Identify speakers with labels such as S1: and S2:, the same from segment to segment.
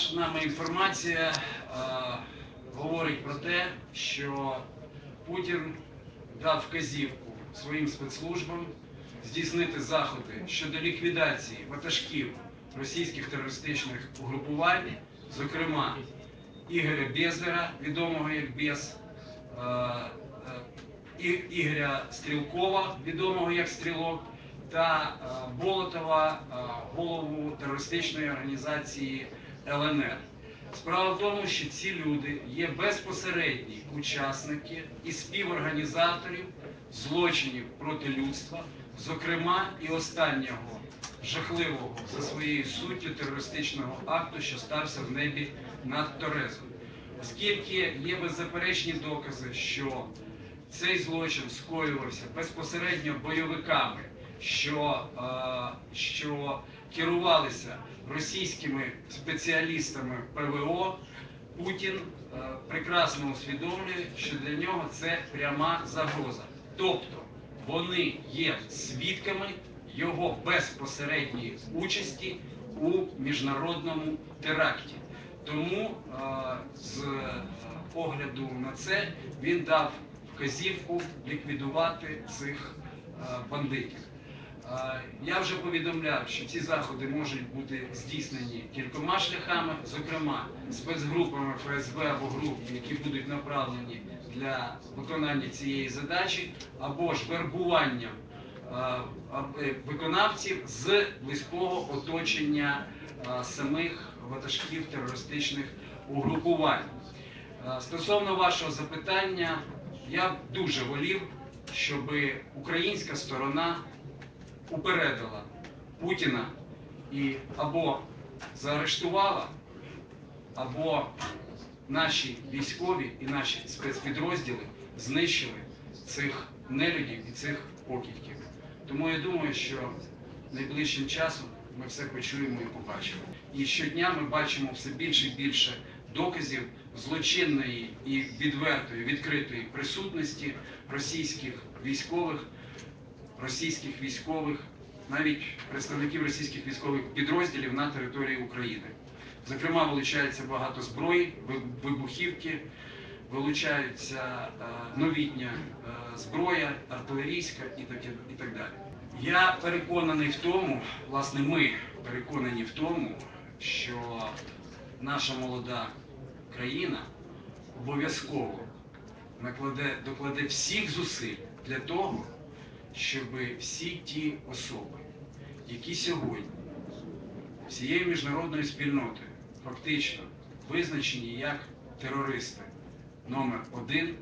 S1: наша нами інформація е, говорить про те, що Путін дав вказівку своїм спецслужбам здійснити заходи щодо ліквідації ватажків російських терористичних угрупувань, зокрема Ігоря Безлера, відомого як Без, е, е, Ігоря Стрілкова, відомого як Стрілок, та Болотова, голову терористичної організації ЛНР. Справа в тому, що ці люди є безпосередні учасники і співорганізаторів злочинів проти людства, зокрема і останнього жахливого за своєю суттю терористичного акту, що стався в небі над Торезом. Оскільки є беззаперечні докази, що цей злочин скоювався безпосередньо бойовиками, що, е, що керувалися російськими спеціалістами ПВО, Путін е, прекрасно усвідомлює, що для нього це пряма загроза. Тобто вони є свідками його безпосередньої участі у міжнародному теракті. Тому е, з е, огляду на це він дав вказівку ліквідувати цих бандитів. Я вже повідомляв, що ці заходи можуть бути здійснені кількома шляхами, зокрема спецгрупами ФСБ або груп, які будуть направлені для виконання цієї задачі, або ж вербуванням е, виконавців з близького оточення самих ватажків терористичних угрупувань. Стосовно вашого запитання, я дуже волів, щоб українська сторона упередила Путіна і або заарештувала, або наші військові і наші спецпідрозділи знищили цих нелюдів і цих покидьків. Тому я думаю, що найближчим часом ми все почуємо і побачимо. І щодня ми бачимо все більше і більше доказів злочинної і відвертої, відкритої присутності російських військових, російських військових, навіть представників російських військових підрозділів на території України. Зокрема, вилучається багато зброї, вибухівки, вилучаються е, новітня е, зброя, артилерійська і так далі. Я переконаний в тому, власне, ми переконані в тому, що наша молода країна обов'язково накладе, докладе всіх зусиль для того, щоб всі ті особи, які сьогодні всією міжнародною спільнотою фактично визначені як терористи номер один,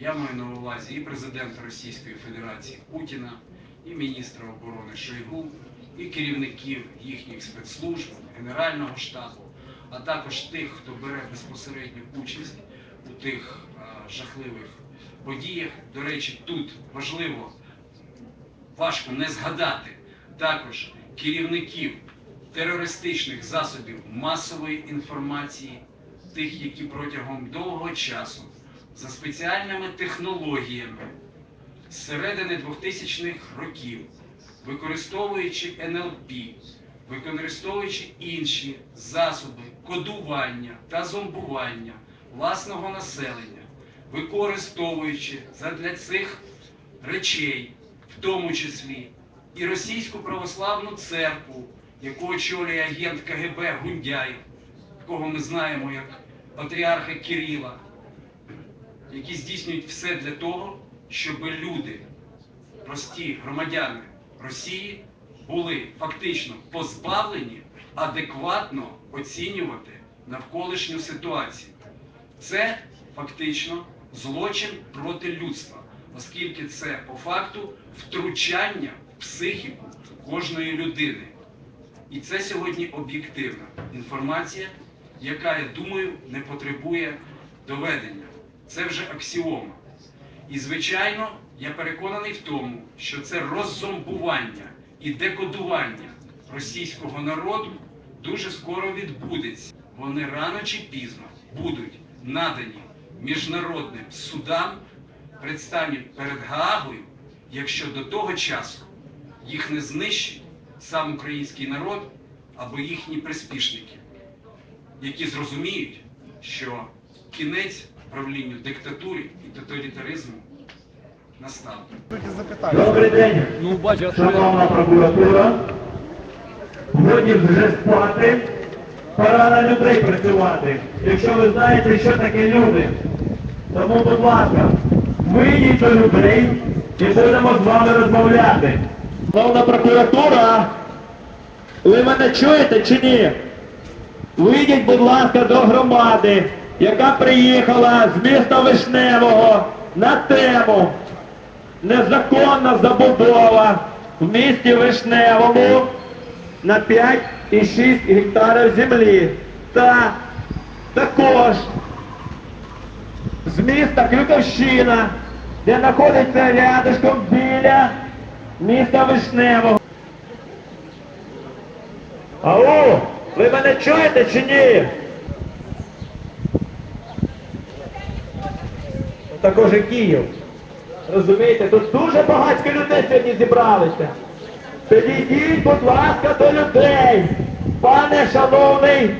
S1: я маю на увазі і президента Російської Федерації Путіна, і міністра оборони Шойгу, і керівників їхніх спецслужб, Генерального штабу, а також тих, хто бере безпосередню участь у тих е, жахливих подіях. До речі, тут важливо важко не згадати. Також керівників терористичних засобів масової інформації, тих, які протягом довгого часу за спеціальними технологіями з середини 2000-х років, використовуючи НЛП, використовуючи інші засоби кодування та зомбування власного населення, використовуючи задля цих речей, в тому числі і Російську православну церкву, яку очолює агент КГБ Гундяєв, якого ми знаємо як патріарха Кирила, які здійснюють все для того, щоб люди, прості громадяни Росії, були фактично позбавлені адекватно оцінювати навколишню ситуацію. Це фактично злочин проти людства, оскільки це по факту втручання в психіку кожної людини. І це сьогодні об'єктивна інформація, яка, я думаю, не потребує доведення. Це вже аксіома. І, звичайно, я переконаний в тому, що це роззомбування і декодування російського народу дуже скоро відбудеться. Вони рано чи пізно будуть надані міжнародним судам, представлені перед Гаагою, якщо до того часу їх не знищить сам український народ або їхні приспішники. які зрозуміють, що кінець правлінню диктатурі і тоталітаризму настав.
S2: Добрий день,
S3: Ну,
S2: шановна прокуратура. Годі вже спати, пора на людей працювати. Якщо ви знаєте, що таке люди. Тому, будь ласка, вийдіть до людей і будемо з вами розмовляти. Шановна прокуратура, ви мене чуєте чи ні? Вийдіть, будь ласка, до громади, яка приїхала з міста Вишневого на тему незаконна забудова в місті Вишневому на 5,6 гектарів землі. Та також з міста Крюковщина, де знаходиться рядышком біля міста Вишневого. Алло, ви мене чуєте чи ні? Також і Київ. Розумієте, тут дуже багатько людей сьогодні зібралися. Підійдіть, будь ласка, до людей, пане шановний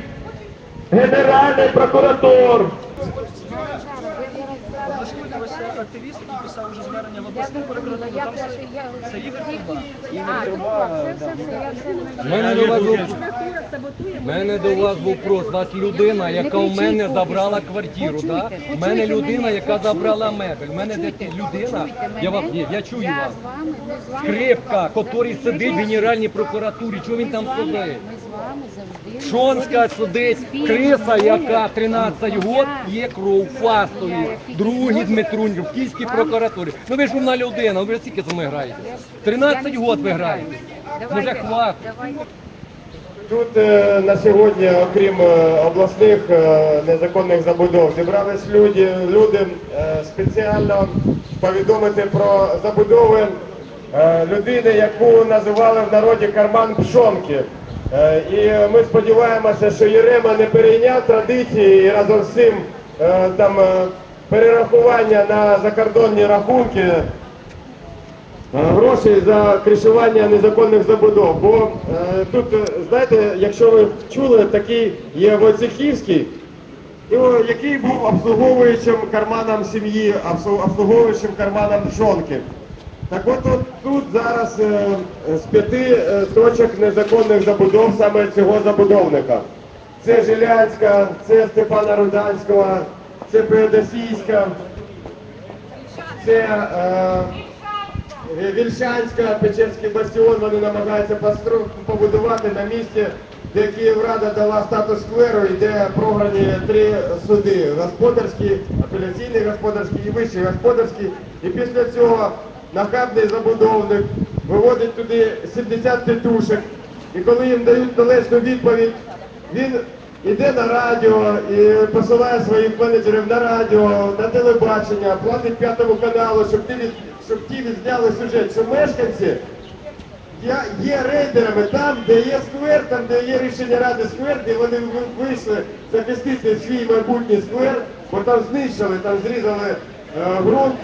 S2: генеральний прокуратур.
S4: Активіст, який писав уже звернення це Труба.
S5: Труба,
S3: У мене до вас був, у мене до вас вопрос. У вас людина, яка у мене забрала квартиру, да? У мене людина, яка забрала мебель. У мене людина, я вам ні, я чую вас. Скрипка, який сидить в Генеральній прокуратурі, чого він там сидить? Шонська сидить, криса, яка 13 год є кров фастові, другий Дмитрунь в Київській прокуратурі. Ну ви ж умна людина, ви скільки з мною граєте? 13 год ви граєте. Може хватить.
S6: Тут е, на сьогодні, окрім е, обласних е, незаконних забудов, зібрались люди, люди е, спеціально повідомити про забудови людини, яку називали в народі карман пшонки. І ми сподіваємося, що Єрема не перейняв традиції і разом з цим там перерахування на закордонні рахунки е, грошей за кришування незаконних забудов. Бо е, тут, е, знаєте, якщо ви чули, такий є Войцехівський, який був обслуговуючим карманом сім'ї, обслу- обслуговуючим карманом жонки. Так от тут, тут зараз е, з п'яти е, точок незаконних забудов саме цього забудовника. Це Жилянська, це Степана Руданського, це Феодосійська, це е, Вільшанська, Печерський бастіон вони намагаються побудувати на місці, де Київрада дала статус скверу і де програні три суди: господарський, апеляційний господарський і вищий господарський. І після цього нахабний забудовник виводить туди 70 тітушек. І коли їм дають належну відповідь, він іде на радіо і посилає своїх менеджерів на радіо, на телебачення, платить п'ятому каналу, щоб ті, від, щоб ті відзняли сюжет, що мешканці є, рейдерами там, де є сквер, там, де є рішення ради сквер, де вони вийшли захистити свій майбутній сквер, бо там знищили, там зрізали е, ґрунт,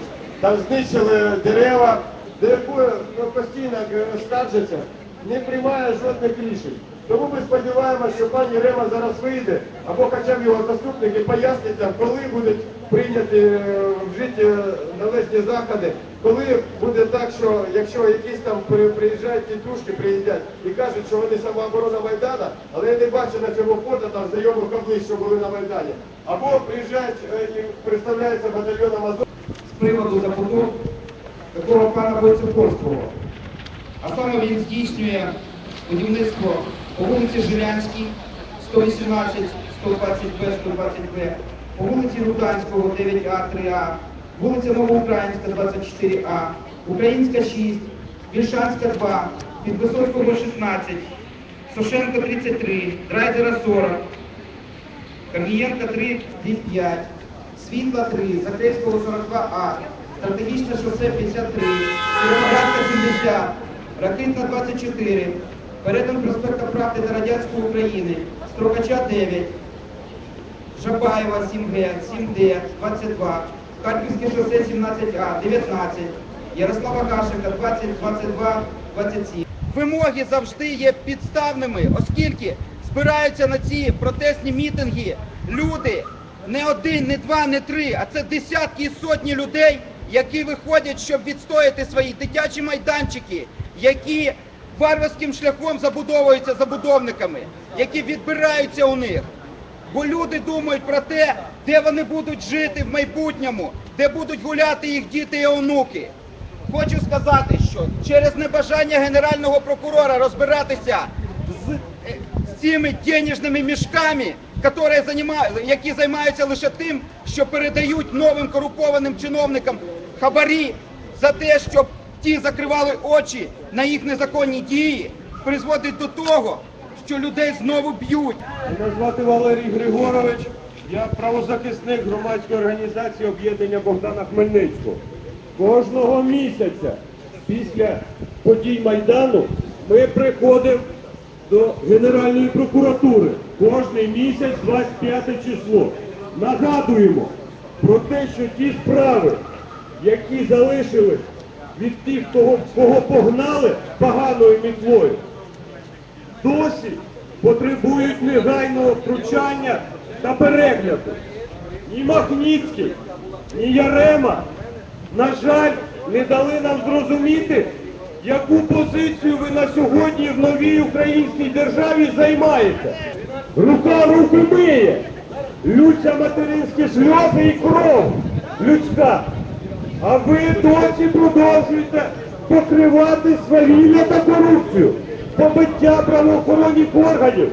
S6: там знищили дерева, якої ну, постійно е, скаржаться, не приймає жодних рішень. Тому ми сподіваємося, що пані Рема зараз вийде, або хоча б його заступники пояснять коли будуть прийняті е, в житті належні заходи, коли буде так, що якщо якісь там при- приїжджають тітушки, приїздять і кажуть, що вони самооборона Майдана, але я не бачу на цьому фото там знайомих облич, що були на Майдані. Або приїжджають е, і представляються батальйоном Азов.
S7: з приводу забудов такого пана Войцеховського. А саме він здійснює будівництво по вулиці Жилянській, 118, 120Б, 120Б, по вулиці Руданського, 9А, 3А, вулиця Новоукраїнська, 24А, Українська 6, Вільшанська 2, Підвисоцького 16, Сошенко 33, Драйзера 40, Корнієнка 3, 5, Світла 3, Закревського 42А, Стратегічне шосе 53, Кіровоградська 70, Ракитна 24, Перетин проспекта Правди та Радянської України, Строкача 9, Жабаєва 7Г, 7Д, 22, Харківське шосе 17А, 19, Ярослава Кашика 20, 22, 27. Вимоги завжди є підставними, оскільки збираються на ці протестні мітинги люди, не один, не два, не три, а це десятки і сотні людей, які виходять, щоб відстояти свої дитячі майданчики, які варварським шляхом забудовуються забудовниками, які відбираються у них. Бо люди думають про те, де вони будуть жити в майбутньому, де будуть гуляти їх діти і онуки. Хочу сказати, що через небажання генерального прокурора розбиратися з, е, з цими денежними мішками, які, займаються лише тим, що передають новим корупованим чиновникам хабарі за те, щоб ті закривали очі на їх незаконні дії, призводить до того, що людей знову б'ють.
S2: Мене звати Валерій Григорович. Я правозахисник громадської організації об'єднання Богдана Хмельницького. Кожного місяця після подій Майдану ми приходимо до Генеральної прокуратури. Кожний місяць 25 число. Нагадуємо про те, що ті справи, які залишились від тих, кого, кого погнали поганою мітлою, досі потребують негайного втручання та перегляду. Ні Махніцький, ні Ярема, на жаль, не дали нам зрозуміти, яку позицію ви на сьогодні в новій українській державі займаєте. Рука руку миє, лються материнські сльози і кров людська. А ви досі продовжуєте покривати свавілля та корупцію, побиття правоохоронних органів,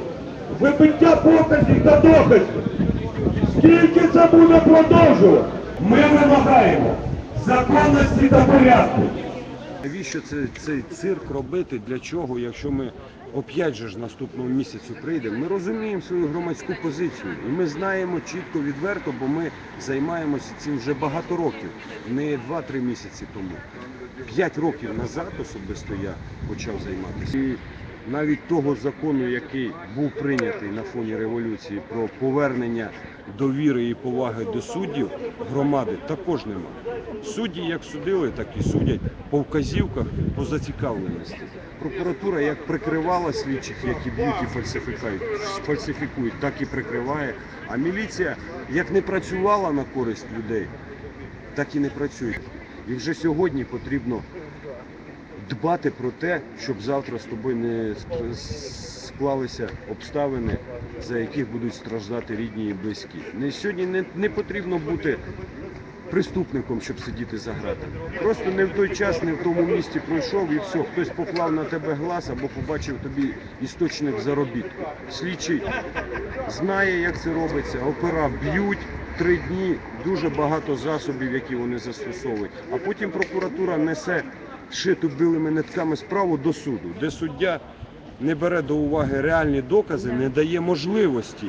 S2: вибиття показів та доказів. Скільки це буде продовжувати? Ми вимагаємо законності та порядку.
S8: Навіщо цей, цей цирк робити? Для чого, якщо ми оп'ять же ж наступного місяцю прийдемо? Ми розуміємо свою громадську позицію. І ми знаємо чітко, відверто, бо ми займаємося цим вже багато років, не 2-3 місяці тому. П'ять років назад особисто я почав займатися. Навіть того закону, який був прийнятий на фоні революції про повернення довіри і поваги до суддів громади, також нема. Судді як судили, так і судять по вказівках, по зацікавленості. Прокуратура як прикривала слідчих, які б'ють і фальсифікують, фальсифікують, так і прикриває. А міліція як не працювала на користь людей, так і не працює. І вже сьогодні потрібно дбати про те, щоб завтра з тобою не склалися обставини, за яких будуть страждати рідні і близькі. Не сьогодні не, не потрібно бути преступником, щоб сидіти за гратами. Просто не в той час, не в тому місці пройшов і все. Хтось поклав на тебе глаз або побачив тобі істочник заробітку. Слідчий знає, як це робиться. Опера б'ють три дні, дуже багато засобів, які вони застосовують. А потім прокуратура несе шиту білими нитками справу до суду, де суддя не бере до уваги реальні докази, не дає можливості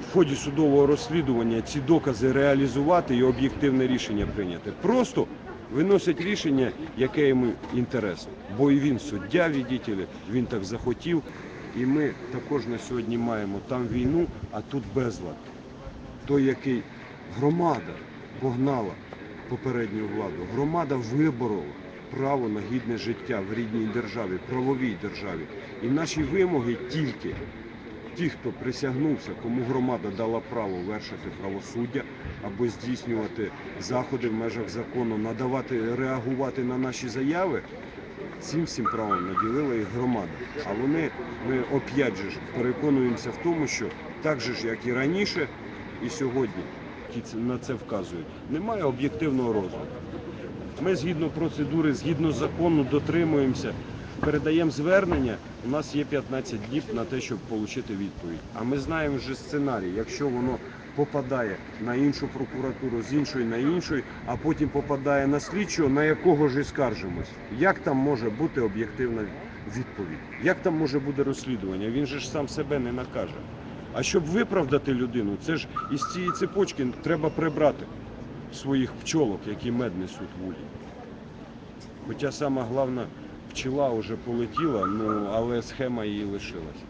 S8: в ході судового розслідування ці докази реалізувати і об'єктивне рішення прийняти. Просто виносять рішення, яке йому інтересно. Бо і він суддя, відділі, він так захотів. І ми також на сьогодні маємо там війну, а тут безлад. Той, який громада погнала попередню владу, громада виборола право на гідне життя в рідній державі, правовій державі. І наші вимоги тільки ті, хто присягнувся, кому громада дала право вершити правосуддя або здійснювати заходи в межах закону, надавати, реагувати на наші заяви, цим всім правом наділила їх громада. А вони, ми оп'ять же ж переконуємося в тому, що так же ж, як і раніше, і сьогодні, на це вказують, немає об'єктивного розуму. Ми згідно процедури, згідно закону дотримуємося, передаємо звернення. У нас є 15 діб на те, щоб отримати відповідь. А ми знаємо вже сценарій, якщо воно попадає на іншу прокуратуру, з іншої на іншої, а потім попадає на слідчого, на якого ж і скаржимось. Як там може бути об'єктивна відповідь? Як там може бути розслідування? Він же ж сам себе не накаже. А щоб виправдати людину, це ж із цієї цепочки треба прибрати своїх пчолок, які мед несуть в улі. Хоча сама головна пчела вже полетіла, ну але схема її лишилась.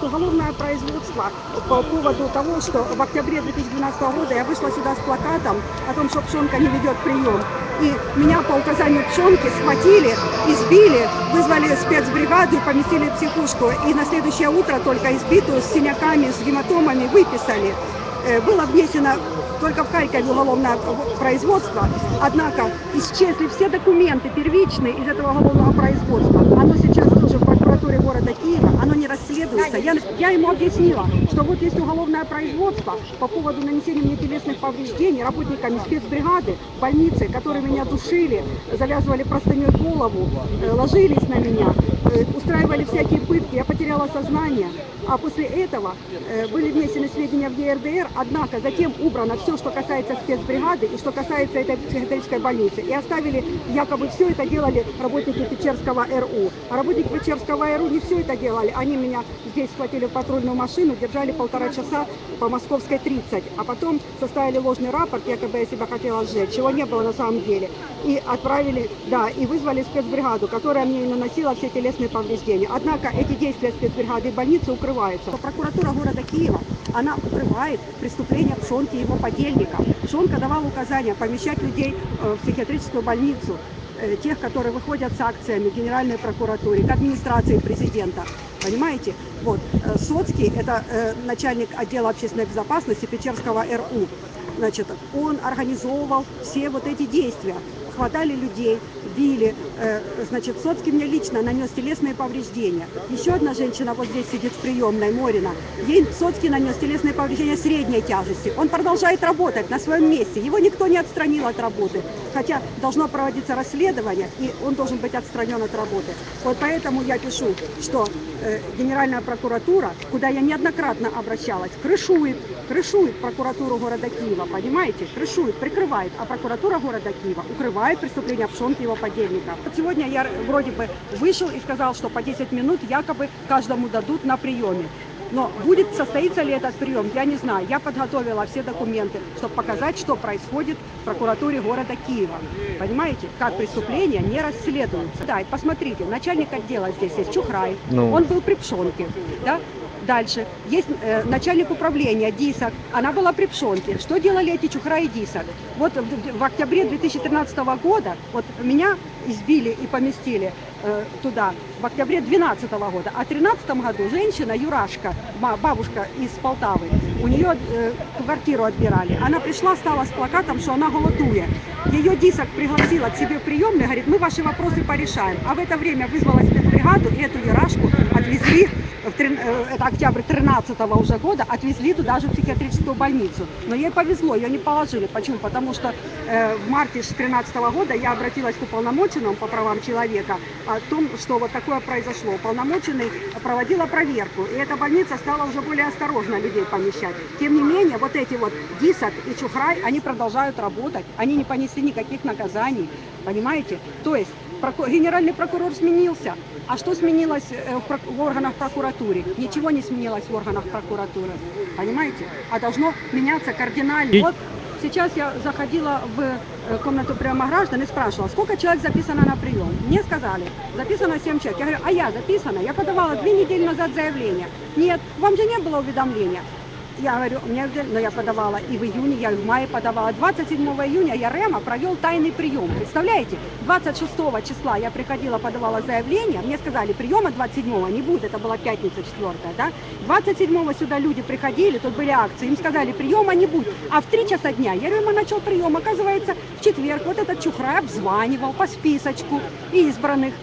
S9: Уголовное производство по поводу того, что в октябре 2012 года я вышла сюда с плакатом о том, что пшенка не ведет прием. И меня по указанию пшенки схватили, избили, вызвали спецбригаду и поместили в психушку. И на следующее утро только избитую с синяками, с гематомами выписали. Э, Было внесено только в Харькове уголовное производство, однако исчезли все документы первичные из этого уголовного производства. Оно сейчас тоже в прокуратуре города Киева, оно не расследуется. Я, я ему объяснила, что вот есть уголовное производство по поводу нанесения мне телесных повреждений работниками спецбригады, больницы, которые меня душили, завязывали простыней голову, э, ложились на меня, э, устраивали всякие пытки, я потеряла сознание. А после этого э, были внесены сведения в ЕРДР, однако затем убрано все, что касается спецбригады и что касается этой психиатрической больницы. И оставили, якобы все это делали работники Печерского РУ. А работники Печерского РУ не все это делали. Они меня здесь схватили в патрульную машину, держали полтора часа по Московской 30, а потом составили ложный рапорт, якобы я себя хотела сжечь, чего не было на самом деле. И отправили, да, и вызвали спецбригаду, которая мне наносила все телесные повреждения. Однако эти действия спецбригады и больницы укрываются. Прокуратура города Киева, она укрывает преступления Пшонки и его подельника. Пшонка давал указания помещать людей э, в психиатрическую больницу, э, тех, которые выходят с акциями в Генеральной прокуратуре, к администрации президента. Понимаете? Вот. э, Соцкий, это э, начальник отдела общественной безопасности Печерского РУ. Значит, он организовывал все вот эти действия. Хватали людей, били. Э, Значит, Соцкий мне лично нанес телесные повреждения. Еще одна женщина вот здесь сидит в приемной, Морина. Ей Соцкий нанес телесные повреждения средней тяжести. Он продолжает работать на своем месте. Его никто не отстранил от работы. Хотя должно проводиться расследование, и он должен быть отстранен от работы. Вот поэтому я пишу, что э, Генеральная прокуратура, куда я неоднократно обращалась, крышует, крышует прокуратуру города Киева, понимаете? Крышует, прикрывает, а прокуратура города Киева укрывает преступления Пшонки и его подельника. Вот сегодня я вроде бы вышел и сказал, что по 10 минут якобы каждому дадут на приеме. Но будет состоится ли этот прием, я не знаю. Я подготовила все документы, чтобы показать, что происходит в прокуратуре города Киева. Понимаете, как преступления не расследуются. Да, и посмотрите, начальник отдела здесь есть Чухрай, он был при Пшонке, да? Дальше. Есть э, начальник управления Дисок. Она была при Пшонке. Что делали эти Чухра и Дисок? Вот в, в октябре 2013 года вот меня избили и поместили туда в октябре 2012 года. А в 2013 году женщина, Юрашка, ма- бабушка из Полтавы, у нее э, квартиру отбирали. Она пришла, стала с плакатом, что она голодует. Ее Дисок пригласила к себе в приемную, говорит, мы ваши вопросы порешаем. А в это время вызвала спецбригаду, и эту Юрашку отвезли в трин- э, это октябрь 13 уже года, отвезли туда же в психиатрическую больницу. Но ей повезло, ее не положили. Почему? Потому что э, в марте 2013 года я обратилась к уполномоченному по правам человека о том, что вот такое произошло. Уполномоченный проводила проверку, и эта больница стала уже более осторожно людей помещать. Тем не менее, вот эти вот Дисок и Чухрай, они продолжают работать, они не понесли никаких наказаний, понимаете? То есть генеральный прокурор сменился, а что сменилось э, в органах прокуратуры? Ничего не сменилось в органах прокуратуры, понимаете? А должно меняться кардинально. Вот сейчас я заходила в э, комнату приема граждан и спрашивала, сколько человек записано на прием. Мне сказали, записано 7 человек. Я говорю, а я записана? Я подавала две недели назад заявление. Нет, вам же не было уведомления. Я говорю, мне, но я подавала и в июне, я и в мае подавала. 27 июня я Рема провел тайный прием. Представляете? 26 числа я приходила, подавала заявление. Мне сказали, приема 27 не будет, это была пятница 4, да? 27 сюда люди приходили, тут были акции, им сказали, приема не будет. А в 3 часа дня я Рема начал прием. Оказывается, в четверг вот этот Чухрай обзванивал по списочку избранных.